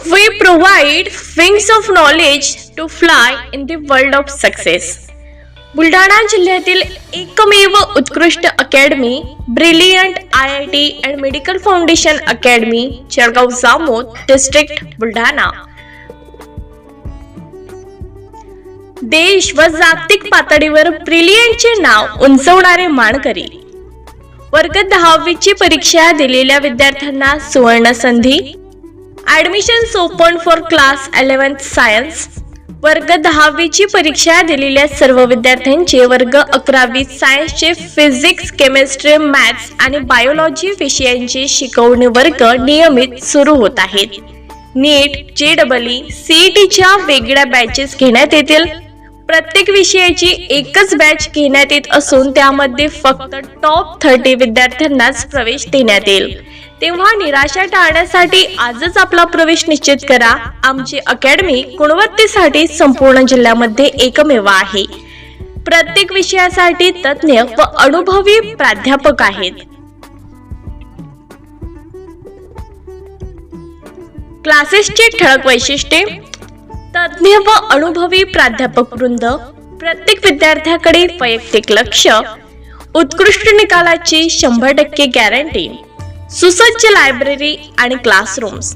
We provide wings of knowledge to fly in the world of success. Buldhana जिल्ह्यातील एकमेव उत्कृष्ट academy Brilliant I I T and medical foundation academy Jalgaon Jamod district Buldhana देश व जागतिक पातळीवर ब्रिलियंटचे नाव उंचवणारे मानकरी वर्ग दहावीची परीक्षा दिलेल्या विद्यार्थ्यांना सुवर्ण संधी admissions open for class eleventh science वर्ग दहावीची परीक्षा दिलेल्या सर्व विद्यार्थ्यांचे वर्ग अकरावी सायन्सचे फिजिक्स केमिस्ट्री मॅथ्स आणि बायोलॉजी विषयांचे शिकवणी वर्ग नियमित सुरू होत आहेत. नीट जे डबल सीईटीच्या वेगळ्या बॅचेस घेण्यात येतील. प्रत्येक विषयाची एकच बॅच घेण्यात येत असून त्यामध्ये फक्त टॉप थर्टी विद्यार्थ्यांनाच प्रवेश देण्यात येईल. तेव्हा निराशा टाळण्यासाठी आजच आपला प्रवेश निश्चित करा. आमची अकॅडमी गुणवत्तेसाठी संपूर्ण जिल्ह्यामध्ये एकमेव आहे. प्रत्येक विषयासाठी तज्ज्ञ व अनुभवी प्राध्यापक आहेत. क्लासेसची ठळक वैशिष्ट्ये. तज्ज्ञ व अनुभवी प्राध्यापक वृंद प्रत्येक विद्यार्थ्याकडे वैयक्तिक लक्ष. उत्कृष्ट निकालाची शंभर टक्के गॅरंटी सुसज्ज लायब्ररी आणि क्लासरूम्स.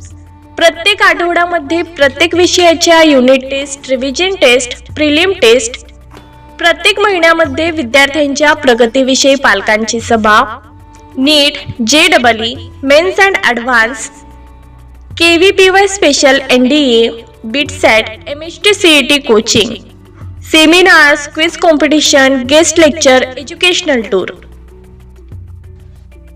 प्रत्येक आठवड्यामध्ये प्रत्येक विषयाच्या unit test revision test prelim test प्रत्येक महिन्यामध्ये विद्यार्थ्यांच्या प्रगतीविषयी पालकांची सभा NEET J double E mains and advance K V P Y special N D A BITSAT M H T C E T coaching seminars quiz competition guest lecture educational tour.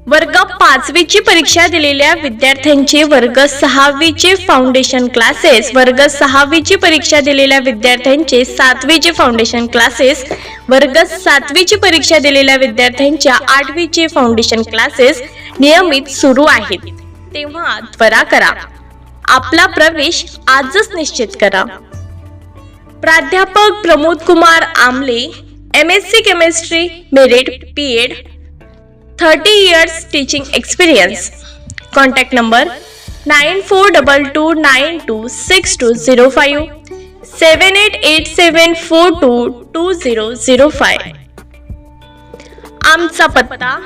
वर्ग पाचवीची परीक्षा दिलेल्या विद्यार्थ्यांचे वर्ग सहावीचे फाउंडेशन क्लासेस वर्ग सहावीची परीक्षा दिलेल्या विद्यार्थ्यांचे सातवीचे फाउंडेशन क्लासेस वर्ग सातवीची परीक्षा दिलेल्या विद्यार्थ्यांच्या आठवीचे फाउंडेशन क्लासेस नियमित सुरू आहेत. तेव्हा त्वरा करा. आपला प्रवेश आजच निश्चित करा. प्राध्यापक Pramod Kumar Amle M S C chemistry merit P Ed thirty years teaching experience contact number nine four double two nine two six two zero five seven eight eight seven four two two zero zero five आमचा पत्ता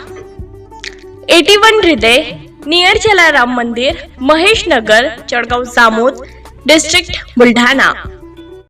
at one हृदय near Jalaram Mandir Mahesh Nagar Jalgaon Jamod district Buldhana.